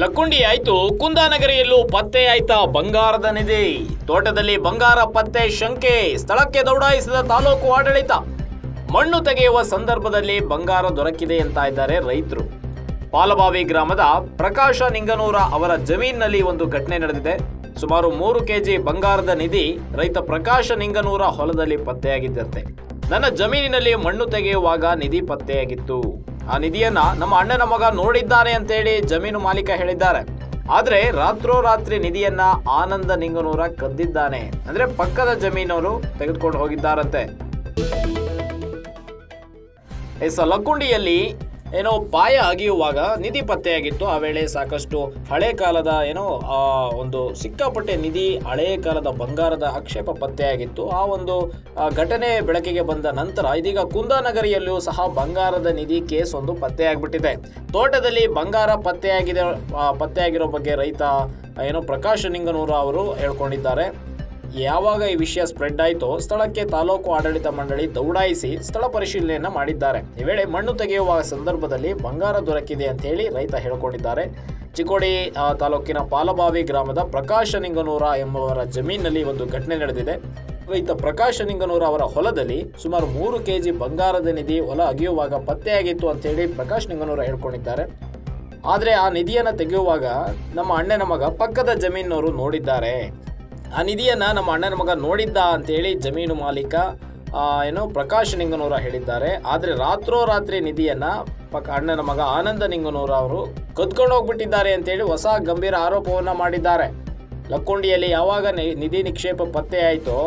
ಲಕ್ಕುಂಡಿ ಆಯ್ತು, ಕುಂದಾನಗರಿಯಲ್ಲೂ ಪತ್ತೆ ಆಯ್ತಾ ಬಂಗಾರದ ನಿಧಿ ತೋಟದಲ್ಲಿ ಬಂಗಾರ ಪತ್ತೆ ಶಂಕೆ, ಸ್ಥಳಕ್ಕೆ ದೌಡಾಯಿಸಿದ ತಾಲೂಕು ಆಡಳಿತ. ಮಣ್ಣು ತೆಗೆಯುವ ಸಂದರ್ಭದಲ್ಲಿ ಬಂಗಾರ ದೊರಕಿದೆ ಅಂತ ಇದ್ದಾರೆ ರೈತರು. ಪಾಲಬಾವಿ ಗ್ರಾಮದ ಪ್ರಕಾಶ ನಿಂಗನೂರ ಅವರ ಜಮೀನಿನಲ್ಲಿ ಒಂದು ಘಟನೆ ನಡೆದಿದೆ. ಸುಮಾರು ಮೂರು ಕೆಜಿ ಬಂಗಾರದ ನಿಧಿ ರೈತ ಪ್ರಕಾಶ ನಿಂಗನೂರ ಹೊಲದಲ್ಲಿ ಪತ್ತೆಯಾಗಿದ್ದಂತೆ. ನನ್ನ ಜಮೀನಿನಲ್ಲಿ ಮಣ್ಣು ತೆಗೆಯುವಾಗ ನಿಧಿ ಪತ್ತೆಯಾಗಿತ್ತು. ಆ ನಿಧಿಯನ್ನ ನಮ್ಮ ಅಣ್ಣನ ಮಗ ನೋಡಿದ್ದಾನೆ ಅಂತೇಳಿ ಜಮೀನು ಮಾಲೀಕ ಹೇಳಿದ್ದಾರೆ. ಆದ್ರೆ ರಾತ್ರೋರಾತ್ರಿ ನಿಧಿಯನ್ನ ಆನಂದ ನಿಂಗನೂರ ಕದ್ದಿದ್ದಾನೆ. ಅಂದ್ರೆ ಪಕ್ಕದ ಜಮೀನವರು ತೆಗೆದುಕೊಂಡು ಹೋಗಿದ್ದಾರಂತೆ. ಎಸ್ ಲಕ್ಕುಂಡಿಯಲ್ಲಿ ಏನೋ ಪಾಯ ಅಗಿಯುವಾಗ ನಿಧಿ ಪತ್ತೆಯಾಗಿತ್ತು. ಆ ವೇಳೆ ಸಾಕಷ್ಟು ಹಳೆ ಕಾಲದ ಏನೋ ಒಂದು ಸಿಕ್ಕಾಪಟ್ಟೆ ನಿಧಿ, ಹಳೆ ಕಾಲದ ಬಂಗಾರದ ಆಕ್ಷೇಪ ಪತ್ತೆಯಾಗಿತ್ತು. ಆ ಒಂದು ಘಟನೆ ಬೆಳಕಿಗೆ ಬಂದ ನಂತರ ಇದೀಗ ಕುಂದಾನಗರಿಯಲ್ಲೂ ಸಹ ಬಂಗಾರದ ನಿಧಿ ಕೇಸ್ ಒಂದು ಪತ್ತೆಯಾಗ್ಬಿಟ್ಟಿದೆ. ತೋಟದಲ್ಲಿ ಬಂಗಾರ ಪತ್ತೆಯಾಗಿದೆ ಪತ್ತೆಯಾಗಿರೋ ಬಗ್ಗೆ ರೈತ ಏನೋ ಪ್ರಕಾಶ್ ನಿಂಗನೂರ ಅವರು ಹೇಳ್ಕೊಂಡಿದ್ದಾರೆ. ಯಾವಾಗ ಈ ವಿಷಯ ಸ್ಪ್ರೆಡ್ ಆಯಿತೋ ಸ್ಥಳಕ್ಕೆ ತಾಲೂಕು ಆಡಳಿತ ಮಂಡಳಿ ದೌಡಾಯಿಸಿ ಸ್ಥಳ ಪರಿಶೀಲನೆಯನ್ನ ಮಾಡಿದ್ದಾರೆ. ಈ ವೇಳೆ ಮಣ್ಣು ತೆಗೆಯುವ ಸಂದರ್ಭದಲ್ಲಿ ಬಂಗಾರ ದೊರಕಿದೆ ಅಂತ ಹೇಳಿ ರೈತ ಹೇಳಿಕೊಂಡಿದ್ದಾರೆ. ಚಿಕ್ಕೋಡಿ ತಾಲೂಕಿನ ಪಾಲಬಾವಿ ಗ್ರಾಮದ ಪ್ರಕಾಶ ನಿಂಗನೂರ ಎಂಬುವರ ಜಮೀನಿನಲ್ಲಿ ಒಂದು ಘಟನೆ ನಡೆದಿದೆ. ರೈತ ಪ್ರಕಾಶ ನಿಂಗನೂರ ಅವರ ಹೊಲದಲ್ಲಿ ಸುಮಾರು ಮೂರು ಕೆಜಿ ಬಂಗಾರದ ನಿಧಿ ಹೊಲ ಅಗೆಯುವಾಗ ಪತ್ತೆಯಾಗಿತ್ತು ಅಂತ ಹೇಳಿ ಪ್ರಕಾಶ್ ನಿಂಗನೂರ ಹೇಳ್ಕೊಂಡಿದ್ದಾರೆ. ಆದರೆ ಆ ನಿಧಿಯನ್ನು ತೆಗೆಯುವಾಗ ನಮ್ಮ ಅಣ್ಣನ ಮಗ ಪಕ್ಕದ ಜಮೀನವರು ನೋಡಿದ್ದಾರೆ. ಆ ನಿಧಿಯನ್ನು ನಮ್ಮ ಅಣ್ಣನ ಮಗ ನೋಡಿದ್ದ ಅಂತೇಳಿ ಜಮೀನು ಮಾಲೀಕ ಏನು ಪ್ರಕಾಶ್ ನಿಂಗನೂರ ಹೇಳಿದ್ದಾರೆ. ಆದರೆ ರಾತ್ರೋರಾತ್ರಿ ನಿಧಿಯನ್ನು ಪಕ್ಕ ಅಣ್ಣನ ಮಗ ಆನಂದ ನಿಂಗನೂರ ಅವರು ಕದ್ಕೊಂಡು ಹೋಗ್ಬಿಟ್ಟಿದ್ದಾರೆ ಅಂತೇಳಿ ಹೊಸ ಗಂಭೀರ ಆರೋಪವನ್ನ ಮಾಡಿದ್ದಾರೆ. ಲಕ್ಕೊಂಡಿಯಲ್ಲಿ ಯಾವಾಗ ನಿಧಿ ನಿಕ್ಷೇಪ ಪತ್ತೆಯಾಯಿತೋ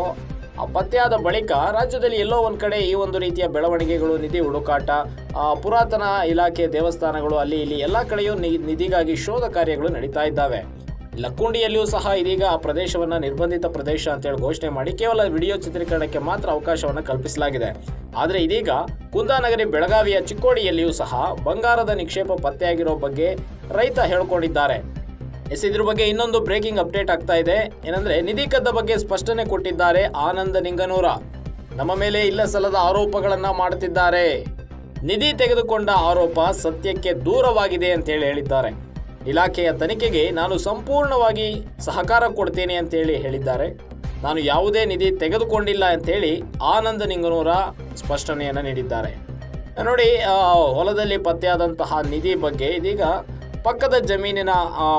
ಆ ಪತ್ತೆಯಾದ ಬಳಿಕ ರಾಜ್ಯದಲ್ಲಿ ಎಲ್ಲೋ ಒಂದು ಕಡೆ ಈ ಒಂದು ರೀತಿಯ ಬೆಳವಣಿಗೆಗಳು, ನಿಧಿ ಹುಡುಕಾಟ ಪುರಾತನ ಇಲಾಖೆ ದೇವಸ್ಥಾನಗಳು, ಅಲ್ಲಿ ಇಲ್ಲಿ ಎಲ್ಲ ಕಡೆಯೂ ನಿಧಿಗಾಗಿ ಶೋಧ ಕಾರ್ಯಗಳು ನಡೀತಾ ಇದ್ದಾವೆ. ಲಕ್ಕುಂಡಿಯಲ್ಲಿಯೂ ಸಹ ಇದೀಗ ಆ ಪ್ರದೇಶವನ್ನ ನಿರ್ಬಂಧಿತ ಪ್ರದೇಶ ಅಂತೇಳಿ ಘೋಷಣೆ ಮಾಡಿ ಕೇವಲ ವಿಡಿಯೋ ಚಿತ್ರೀಕರಣಕ್ಕೆ ಮಾತ್ರ ಅವಕಾಶವನ್ನು ಕಲ್ಪಿಸಲಾಗಿದೆ. ಆದರೆ ಇದೀಗ ಕುಂದಾನಗರಿ ಬೆಳಗಾವಿಯ ಚಿಕ್ಕೋಡಿಯಲ್ಲಿಯೂ ಸಹ ಬಂಗಾರದ ನಿಕ್ಷೇಪ ಪತ್ತೆಯಾಗಿರೋ ಬಗ್ಗೆ ರೈತ ಹೇಳ್ಕೊಂಡಿದ್ದಾರೆ. ಎಸ್, ಇದ್ರ ಬಗ್ಗೆ ಇನ್ನೊಂದು ಬ್ರೇಕಿಂಗ್ ಅಪ್ಡೇಟ್ ಆಗ್ತಾ ಇದೆ. ಏನಂದ್ರೆ, ನಿಧಿ ಕದ್ದ ಬಗ್ಗೆ ಸ್ಪಷ್ಟನೆ ಕೊಟ್ಟಿದ್ದಾರೆ ಆನಂದ ನಿಂಗನೂರ. ನಮ್ಮ ಮೇಲೆ ಇಲ್ಲ ಸಲ್ಲದ ಆರೋಪಗಳನ್ನ ಮಾಡುತ್ತಿದ್ದಾರೆ. ನಿಧಿ ತೆಗೆದುಕೊಂಡ ಆರೋಪ ಸತ್ಯಕ್ಕೆ ದೂರವಾಗಿದೆ ಅಂತ ಹೇಳಿ ಹೇಳಿದ್ದಾರೆ. ಇಲಾಖೆಯ ತನಿಖೆಗೆ ನಾನು ಸಂಪೂರ್ಣವಾಗಿ ಸಹಕಾರ ಕೊಡ್ತೇನೆ ಅಂತೇಳಿ ಹೇಳಿದ್ದಾರೆ. ನಾನು ಯಾವುದೇ ನಿಧಿ ತೆಗೆದುಕೊಂಡಿಲ್ಲ ಅಂತೇಳಿ ಆನಂದ ನಿಂಗನೂರ ಸ್ಪಷ್ಟನೆಯನ್ನು ನೀಡಿದ್ದಾರೆ. ನೋಡಿ ಹೊಲದಲ್ಲಿ ಪತ್ತೆಯಾದಂತಹ ನಿಧಿ ಬಗ್ಗೆ ಇದೀಗ ಪಕ್ಕದ ಜಮೀನಿನ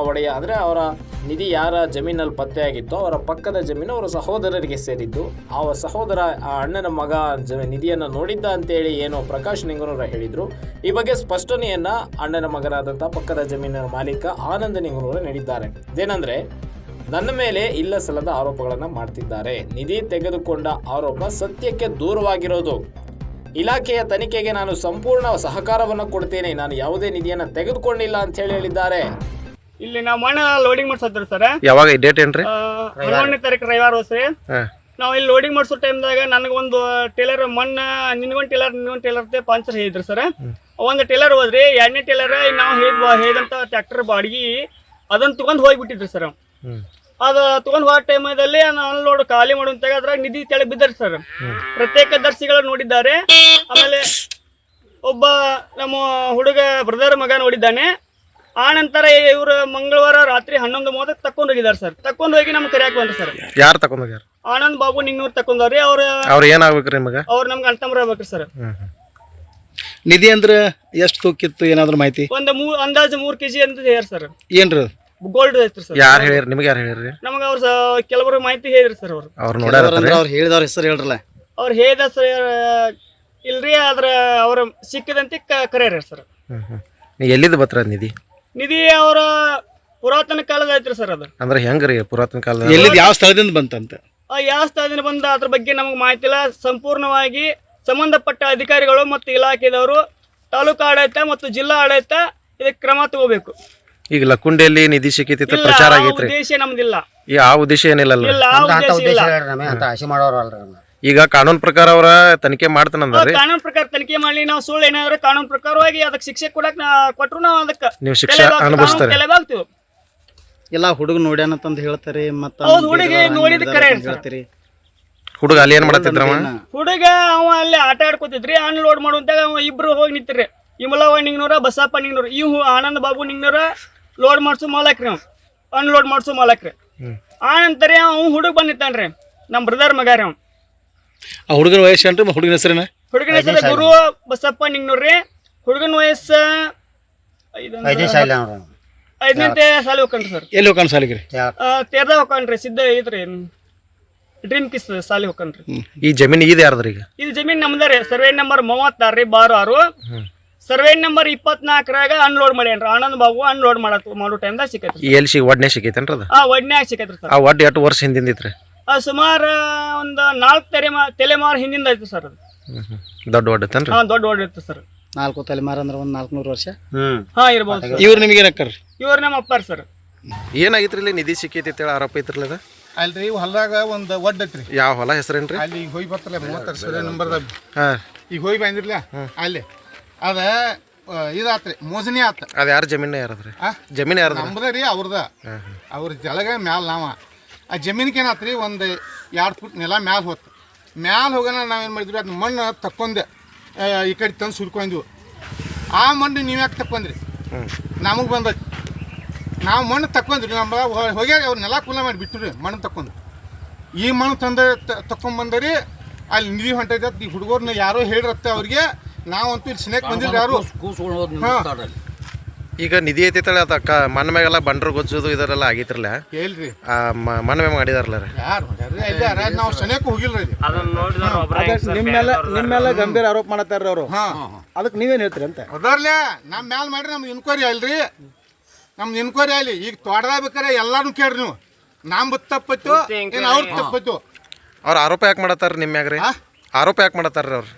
ಒಡೆಯ, ಅಂದರೆ ಅವರ ನಿಧಿ ಯಾರ ಜಮೀನಲ್ಲಿ ಪತ್ತೆಯಾಗಿತ್ತೋ ಅವರ ಪಕ್ಕದ ಜಮೀನು ಅವರ ಸಹೋದರರಿಗೆ ಸೇರಿದ್ದು, ಆ ಸಹೋದರ, ಆ ಅಣ್ಣನ ಮಗ ಜ, ನಿಧಿಯನ್ನು ನೋಡಿದ್ದ ಅಂತೇಳಿ ಏನು ಪ್ರಕಾಶ್ ನಿಂಗನೂರ ಹೇಳಿದ್ರು. ಈ ಬಗ್ಗೆ ಸ್ಪಷ್ಟನೆಯನ್ನ ಅಣ್ಣನ ಮಗನಾದಂಥ ಪಕ್ಕದ ಜಮೀನಿನ ಮಾಲೀಕ ಆನಂದ ನಿಂಗನೂರ ನೀಡಿದ್ದಾರೆ. ಇದೇನಂದ್ರೆ, ನನ್ನ ಮೇಲೆ ಇಲ್ಲ ಸಲ್ಲದ ಆರೋಪಗಳನ್ನು ಮಾಡ್ತಿದ್ದಾರೆ. ನಿಧಿ ತೆಗೆದುಕೊಂಡ ಆರೋಪ ಸತ್ಯಕ್ಕೆ ದೂರವಾಗಿರೋದು. ಇಲಾಖೆಯ ತನಿಖೆಗೆ ನಾನು ಸಂಪೂರ್ಣ ಸಹಕಾರವನ್ನು ಕೊಡ್ತೇನೆ. ನಾನು ಯಾವುದೇ ನಿಧಿಯನ್ನು ತೆಗೆದುಕೊಂಡಿಲ್ಲ ಅಂತ ಹೇಳಿ ಹೇಳಿದ್ದಾರೆ. ಇಲ್ಲಿ ನಾವು ಮಣ್ಣ ಲೋಡಿಂಗ್ ಮಾಡ್ಸತ್ತೀವಿ ಸರ್. ಯಾವಾಗ ಡೇಟ್ ಏನ್ರಿ? ಹನ್ನೊಂದನೇ ತಾರೀಕು ರವಿವಾರ ಸರಿ ನಾವು ಇಲ್ಲಿ ಲೋಡಿಂಗ್ ಮಾಡಿಸೋ ಟೈಮ್ದಾಗ ನನಗೊಂದು ಟೇಲರ್ ಮಣ್ಣ ನಿನ್ಗೊಂದು ಟೇಲರ್ ನಿನ್ಗೊಂದು ಟೇಲರ್ ಪಂಚರ್ ಹೇಳಿದ್ರು ಸರ್. ಒಂದು ಟೇಲರ್ ಹೋದ್ರಿ ಎರಡನೇ ಟೇಲರ್ ನಾವು ಹೇಳಿದ್ ಹೇಳಿದಂಥ ಟ್ರ್ಯಾಕ್ಟರ್ ಬಾಡಿಗೆ ಅದನ್ನ ತಗೊಂಡ್ ಹೋಗ್ಬಿಟ್ಟಿದ್ರಿ ಸರ್. ಅದು ತಗೊಂಡ್ ಹೋದ ಟೈಮಲ್ಲಿ ಅನ್ಲೋಡ್ ಖಾಲಿ ಮಾಡುವಂತಾಗ ಅದ್ರಾಗ ನಿಧಿ ತೆಳಗ್ ಬಿದ್ದಾರೆ ಸರ್ ಪ್ರತ್ಯೇಕ ದರ್ಶಿಗಳು ನೋಡಿದ್ದಾರೆ. ಆಮೇಲೆ ಒಬ್ಬ ನಮ್ಮ ಹುಡುಗ ಬ್ರದರ್ ಮಗ ನೋಡಿದ್ದಾನೆ. ಆ ನಂತರ ಇವರು ಮಂಗಳವಾರ ರಾತ್ರಿ ಹನ್ನೊಂದು ಮೂವತ್ತಕ್ಕೆ ತಕೊಂಡು ಹೋಗಿದ್ದಾರೆ ಸರ್ ತಕೊಂಡು ಹೋಗಿ ನಮ್ಗೆ ಕರಿಯಾಕ ಬಂದ್ರು ಸರ್ ಯಾರು ತಕೊಂಡ್ ಹೋಗ್ಯಾರ? ಆನಂದ್ ಬಾಬು ನಿಂಗ್ನೂರ್ ತಕೊಂಡವ್ರಿ ಅವ್ರ ಅವ್ರ ಏನಾಗ್ಬೇಕ್ರಿ ನಿಮಗೆ? ಅವ್ರು ನಮ್ಗೆ ಅಣ್ತಂಬ್ರ ಆಗ್ಬೇಕ್ರಿ ಸರ್ ನಿಧಿ ಅಂದ್ರೆ ಎಷ್ಟು ತೂಕಿತ್ತು ಏನಾದ್ರು ಮಾಹಿತಿ? ಒಂದು ಮೂರ್ ಅಂದಾಜು ಮೂರ್ ಕೆಜಿ ಅಂತ ಹೇಳ್ಯಾರ ಸರ್ ಏನ್ರಿ ಗೋಲ್ಡ್ ಐತ್ರಿ ಸರ್. ಯಾರು ಹೇಳಿರಿ ನಿಮ್ಗೆ ಯಾರು ಹೇಳಿರಿ ನಮಗೆ ಅವ್ರು ಕೆಲವರು ಮಾಹಿತಿ ಹೇಳಿರಿ ಸರ್ ಅವ್ರು. ಅವ್ರು ನೋಡ್ಯಾರ ಅವ್ರು ಹೇಳಿದವ್ರ ಹೆಸರು ಹೇಳ್ರಲ್ಲ. ಅವ್ರು ಹೇಳಿದ ಸರ್ ಇಲ್ರಿ ಅದ್ರ ಅವ್ರ ಸಿಕ್ಕಿದಂತೆ ಕರೆಯರಿ ಸರ್. ಹ್ಞೂ ಹ್ಞೂ ನೀ ಎಲ್ಲಿದ್ದು ಬತ್ರ ನಿಧಿ? ನಿಧಿ ಅವರ ಪುರಾತನ ಕಾಲದ ಐತ್ರಿ ಸರ್ ಅದು. ಅಂದ್ರೆ ಹೆಂಗ್ರಿ ಪುರಾತನ ಕಾಲದ? ಎಲ್ಲಿದ್ ಯಾವ ಸ್ಥಳದಿಂದ ಬಂತಂತ? ಆ ಯಾವ ಸ್ಥಳದಿಂದ ಬಂದ ಅದ್ರ ಬಗ್ಗೆ ನಮಗೆ ಮಾಹಿತಿ ಇಲ್ಲ. ಸಂಪೂರ್ಣವಾಗಿ ಸಂಬಂಧಪಟ್ಟ ಅಧಿಕಾರಿಗಳು ಮತ್ತು ಇಲಾಖೆದವರು ತಾಲೂಕು ಆಡಳಿತ ಮತ್ತು ಜಿಲ್ಲಾ ಆಡಳಿತ ಇದಕ್ಕೆ ಕ್ರಮ ತಗೋಬೇಕು. ಈಗ ಲಕ್ಕುಂಡಿಯಲ್ಲಿ ನಿಧಿ ಸಿಕ್ಕಿತ್ತು ಇಲ್ಲ ಪ್ರಚಾರ ಆ ಆಗೈತ್ರಿ? ಉದ್ದೇಶ ನಮ್ದಿಲ್ಲ. ಈ ಆ ಉದ್ದೇಶ ಏನಿಲ್ಲ ಇಲ್ಲ ಆ ಉದ್ದೇಶ ಇಲ್ಲ. ನಮಗೆ ಅಂತ ಆಸೆ ಮಾಡೋರು ಅಲ್ರಿ ಈಗ ಕಾನೂನು ಪ್ರಕಾರ ಅವರ ತನಿಖೆ ಮಾಡ್ತಾನಂದ್ರಿ ಕಾನೂನು ಪ್ರಕಾರ ತನಿಖೆ ಮಾಡಲಿ ನಾವು ಸುಳ್ಳು ಏನಾದ್ರೆ ಕಾನೂನು ಪ್ರಕಾರವಾಗಿ ಅದಕ್ಕೆ ಶಿಕ್ಷೆ ಕೊಡಕ್ ನಾ- ಕೊಟ್ರು ನಾವು ಅದಕ್ಕೆ. ನೀವು ಶಿಕ್ಷೆ ಅನುಭವಿಸ್ತಾರೆ. ತಲೆಬಾಗ್ತೀವಿ. ಎಲ್ಲ ಹುಡುಗ ನೋಡ್ಯಾನಂತಂದ್ ಹೇಳ್ತಾರೆ ಮತ್ತ ಹೌದು, ಹುಡುಗಿ ನೋಡಿದ್ ಕರೆ. ಹೇಳ್ತೀರಿ. ಹುಡುಗ ಅಲ್ಲಿ ಏನ್ ಮಾಡತ್ತಿದ್ರವ ಹುಡುಗ ಅವ ಅಲ್ಲಿ ಆಟ ಆಡ್ಕೋತಿದ್ರಿ ಅನ್ಲೋಡ್ ಮಾಡುವಂತಾಗ ಅವ ಇಬ್ರು ಹೋಗಿ ನಿಂತಿರಿ ಇಮಲಾವ ನಿಂಗ್ನೂರ ಬಸಪ್ಪ ನಿಂಗ್ನೂರ ಇವ್ ಆನಂದ್ ಬಾಬು ನಿಂಗ್ನೂರ ಲೋಡ್ ಮಾಡಿಸೋ ಮಾಲಕ್ರಿ ಅವ್ನು. ಅನ್ಲೋಡ್ ಮಾಡಿಸೋ ಮಾಲಕ್ರಿ. ಆ ನಂತರ ಅವ್ನು ಹುಡುಗ ಬಂದಿತ್ತಾನ್ರಿ ನಮ್ಮ ಬ್ರದರ್ ಮಗ ರೀ ಅವ್ನು. ಆ ಹುಡುಗನ ವಯಸ್ಸು ಏನ್ರಿ ಹುಡುಗನ ಹೆಸರೇನ? ಹುಡುಗನ ಹೆಸರು ಗುರು ಬಸಪ್ಪ ನಿಂಗ್ನೂರ್ರಿ ಹುಡುಗನ ವಯಸ್ಸು ಐದನೇ ಸಾಲ ಐದನೇ ಸಾಲಿ ಹೋಗ್ಕನ್ರಿ ಸರ್. ಎಲ್ಲಿ ಹೋಗೋಣ ಸಾಲಿಗೆ ರೀ? ತೇರ್ದ ಹೋಗ್ಕೊಂಡ್ರಿ ಸಿದ್ಧ ಐತ್ರಿ ಡ್ರೀಮ್ ಕಿಸ್ ಸಾಲಿ ಹೋಗ್ಕೊಂಡ್ರಿ ಈ ಜಮೀನ್ ಇದು ಯಾರ್ದ್ರಿ ಈಗ ಇದು ಜಮೀನ್ ನಮ್ದ ರೀ ಸರ್ವೆ ನಂಬರ್ ಮೂವತ್ತಾರು ರೀ ಬಾರು ಆರು. ಸರ್ವೆ ನಂಬರ್ ಇಪ್ಪತ್ನಾಲ್ಕರಾಗ ಅನ್ಲೋಡ್ ಮಾಡ್ಯಾನ್ರಿ. ಆನಂದ್ ಬಾಬು ಅನ್ಲೋಡ್ ಮಾಡತ್ ಮಾಡೋ ಟೈಮ್ದಾಗ ಸಿಕ್ಕೈತ್ರಿ ಎಲ್ಲಿ ಸಿ ಒಡ್ನೆ ಸಿಕ್ಕೈತೇನ್ರಿ ಅದು? ಆ ಒಡ್ನ್ಯಾಗ ಸಿಕ್ಕೈತ್ರಿ ಸರ್. ಆ ಒಡ್ ಎಷ್ಟು ವರ್ಷ ಹಿಂದಿಂದಿತ್ರಿ ಆ ಸುಮಾರು ಒಂದು ನಾಲ್ಕು ತಲೆಮಾ ತಲೆಮಾರು ಹಿಂದಿಂದ ಐತೆ ಸರ್ ಅದು. ದೊಡ್ಡ ಒಡ್ಡತೇನ್ರಿ ಹಾ ದೊಡ್ಡ ಓಡ್ ಇತ್ತು ಸರ್. ನಾಲ್ಕು ತಲೆಮಾರು ಅಂದ್ರೆ ಒಂದು ನಾಲ್ಕುನೂರು ವರ್ಷ. ಹ್ಮ್. ಹಾ ಇರ್ಬೋದು ಸರ್. ಇವ್ರು ನಿಮಗೆ ಏನಕ್ಕಾರ್ರಿ ಇವ್ರ ನಮ್ಮ ಅಪ್ಪ ಸರ್. ಏನಾಗಿತ್ರಿ ಇಲ್ಲಿ ನಿಧಿ ಸಿಕ್ಕೈತಿ ಅಂತೇಳಿ ಆರೋಪ ಐತ್ರಲ್ಲ ಅದು ಅಲ್ರಿ ಹೊಲದಾಗ ಒಂದು ಒಡ್ ಐತ್ರಿ. ಯಾವ ಹೊಲ ಹೆಸರೇನ್ರಿ? ಅಲ್ಲಿ ಈಗ ಹೋಗಿ ಬರ್ತಲ್ಲ ಮೂವತ್ತಾರು ಸರ್ವೆ ನಂಬರ್ದಾಗ. ಹಾ. ಈಗ ಹೋಗಿ ಬಂದಿರ್ಲ? ಅಲ್ಲಿ. ಅದ ಇದಾತ್ರಿ ಮೋಸನಿ ಆತ. ಅದು ಯಾರು ಜಮೀನು ಯಾರದ್ರಿ? ಜಮೀನು ಯಾರು ನಮ್ದ ರೀ ಅವ್ರದ. ಅವ್ರ ಜಳಗ ಮ್ಯಾಲ ನಾವ. ಆ ಜಮೀನಿಗೆ ಏನಾತ್ರಿ ಒಂದು ಎರಡು ಫುಟ್ ನೆಲ ಮ್ಯಾಲ ಹೋತ್. ಮ್ಯಾಲ ಹೋಗೋಣ ನಾವೇನು ಮಾಡಿದ್ವಿ ಅದು ಮಣ್ಣು ತಕ್ಕೊಂಡೆ ಈ ಕಡೆ ತಂದು ಸುರ್ಕೊಂಡ್ವಿ ಆ ಮಣ್ಣು ನೀವು ಯಾಕೆ ತಕ್ಕೊಂಡ್ರಿ ನಮಗೆ ಬಂದ ನಾವು ಮಣ್ಣು ತಕ್ಕೊಂಡ್ರಿ ನಮ್ಮ ಹೋಗ್ಯಾರ ಅವ್ರ ನೆಲ ಕುಲ ಮಾಡಿ ಬಿಟ್ಟು ರೀ ಮಣ್ಣು ತಕ್ಕೊಂಡು ಈ ಮಣ್ಣು ತಂದ ತಕೊಂಡ್ಬಂದರಿ ಅಲ್ಲಿ ನಿಧಿ ಹೊಂಟೈತೆ ಈ ಹುಡುಗರ್ನ ಯಾರೋ ಹೇಳಿರತ್ತೆ ಅವ್ರಿಗೆ ನಾವಂತೂ ಇಲ್ಲಿ ಸಿನೇಕ್ ಬಂದಿಲ್ಲ ಯಾರು? ಹಾಂ. ಈಗ ನಿಧಿ ಐತಿತ್ತಲ್ಲ ಅದು ಅಕ್ಕ ಮಣ್ಣ ಮ್ಯಾಗೆಲ್ಲ ಬಂಡ್ರ ಗೊಜ್ಜೋದು ಇದರೆಲ್ಲ ಆಗಿತ್ರಲ್ಲ ಹೇಳ್ರಿ ಆ ಮ- ಮಣ್ಣ ಮ್ಯಾಗ ಮಾಡಿದಾರಲ್ಲ ರೀ? ಯಾರು? ಇಲ್ಲಿ ಯಾರ ನಾವು ಸನೇಕ ಹೋಗಿಲ್ಲ ರೀ ನಿಮ್ಮೆಲ್ಲ ನಿಮ್ಮೆಲ್ಲ ಗಂಭೀರ ಆರೋಪ ಮಾಡತ್ತಾರ ಅವರು. ಹಾ. ಅದಕ್ಕೆ ನೀವೇನು ಹೇಳ್ತೀರಿ ಅಂತ? ಅದರ್ಲೆ ನಮ್ಮ ಮ್ಯಾಲ ಮಾಡ್ರಿ ನಮ್ಗೆ ಇನ್ಕ್ವೈರಿ ಅಲ್ರಿ ನಮ್ದು ಇನ್ಕ್ವೈರಿ ಅಲ್ಲಿ ಈಗ ತೋಟದಾಗ ಬೇಕಾರೆ ಎಲ್ಲಾನು ಕೇಳ್ರಿ ನೀವು. ನಮ್ದು ತಪ್ಪತ್ತು ಏನು ಅವ್ರ ತಪ್ಪತ್ತು. ಅವ್ರ ಆರೋಪ ಯಾಕೆ ಮಾಡತ್ತಾರ ನಿಮ್ಮ ಮ್ಯಾಗ ರೀ? ಆರೋಪ ಯಾಕೆ ಮಾಡತ್ತಾರ ಅವ್ರು?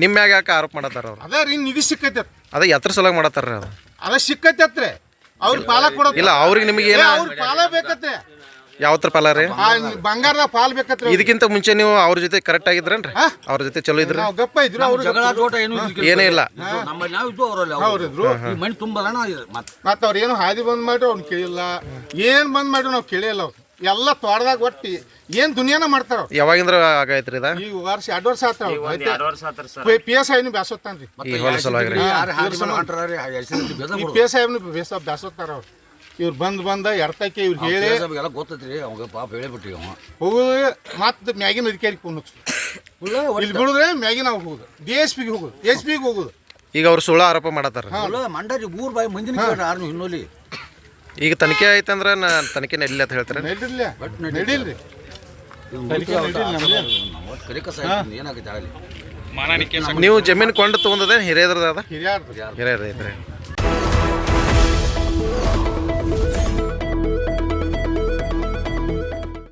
ನಿಮ್ಮ ಮ್ಯಾಗ ಯಾಕೆ ಆರೋಪ ಮಾಡತ್ತಾರ ಅವ್ರು? ಅದೇ ರೀ ನಿಧಿ ಸಿಕ್ಕೈತೆ ಅದ. ಎತ್ತರ ಸಲುವಾಗಿ ಮಾಡತ್ತಾರ ಅದು. ಅದ ಸಿಕ್ಕೈತೆ ಅವ್ರ ಪಾಲ ಕೊಡೋದು. ಇಲ್ಲ ಅವ್ರಿಗೆ ನಿಮಗೆ ಏನು ಅವ್ರ ಪಾಲ ಬೇಕತ್ತೆ. ಯಾವತ್ರ ಪಾಲ ರೀ? ಆ ಬಂಗಾರದ ಪಾಲ್ ಬೇಕತ್ರಿ ಇದಕ್ಕಿಂತ ಮುಂಚೆ ನೀವು ಅವ್ರ ಜೊತೆ ಕರೆಕ್ಟ್ ಆಗಿದ್ರೇನ್ರಿ? ಅವ್ರ ಜೊತೆ ಚಲೋ ಇದ್ರಿ? ನಾವು ಗಪ್ಪ ಇದ್ರು ಅವ್ರು ಏನೇ ಇಲ್ಲ. ನಮ್ಮ ನಾವು ಇದ್ದು ಅವರಲ್ಲಿ ಅವ್ರಿದ್ರು ಈ ಮಣ್ಣು ಮತ್ತೆ ಅವ್ರು ಏನು ಹಾದಿ ಬಂದ್ ಮಾಡ್ರಿ ಅವ್ನು ಕೇಳಿಲ್ಲ. ಏನು ಬಂದ್ ಮಾಡ್ರಿ ನಾವು ಕೇಳಿಲ್ಲ ಅವ್ರು ಎಲ್ಲ ತೋಟದಾಗ ಒಟ್ಟಿ ಏನು ದುನಿಯಾನ ಮಾಡ್ತಾರ ಅವ್ರು? ಯಾವಾಗಿಂದ್ರ ಆಗೈತ್ರಿ ಇದ? ಈ ವರ್ಷ ಎರಡು ವರ್ಷ ಆತ ಪಿ ಎಸ್ ಐನು ಬ್ಯಾಸೋತಾನ್ರಿ ಈ ಹೊಲ ಸಲುವಾಗಿ ಈ. ಪಿ ಎಸ್ ಐನು ಬೇಸ ಬ್ಯಾಸೋತ್ತಾರ ಅವ್ರು. ಇವ್ರು ಬಂದ್ ಬಂದ ಎರ್ತಕ್ಕೆ ಇವ್ರು ಹೇಳಿ ಎಲ್ಲ ಗೊತ್ತೈತ್ರಿ. ಅವಾಗ ಪಾಪ ಹೇಳಿಬಿಟ್ರಿ ಅವ. ಹೋಗುದು ಮತ್ತೆ ಮ್ಯಾಗಿನ ಅಧಿಕಾರಿ ಫೋನ್ ಹಚ್ಚು. ಇಲ್ಲಿ ಬಿಡುದ್ರೆ ಮ್ಯಾಗಿನ ನಾವು ಹೋಗುದು. ಡಿ ಎಸ್ ಪಿಗೆ ಹೋಗುದು. ಎಸ್ ಪಿಗೆ ಹೋಗುದು. ಈಗ ಅವ್ರು ಸುಳ್ಳ ಆರೋಪ ಮಾಡತ್ತಾರ. ಅಲ್ಲ ಮಂಡಾರಿ ಊರ್ ಬಾಯಿ ಮಂದಿನ ಕೇಳ್ರಿ ಯಾರು ಹಿನ್ನೋಲಿ. ಈಗ ತನಿಖೆ ಆಯ್ತಂದ್ರ ನಾ ತನಿಖೆ ನಡಿಲ್ಲ ಅಂತ ಹೇಳ್ತಾರೆ ನಡೀರ್ಲಿ ನಡೀಲ್ರಿ ನೀವು ಜಮೀನು ಕೊಂಡು ತೊಗೊಂಡದ ಹಿರಿಯದ್ರದ ಅದ ಹಿರಿಯಾರ್ದು. ಹಿರಿಯದ ಐತ್ರಿ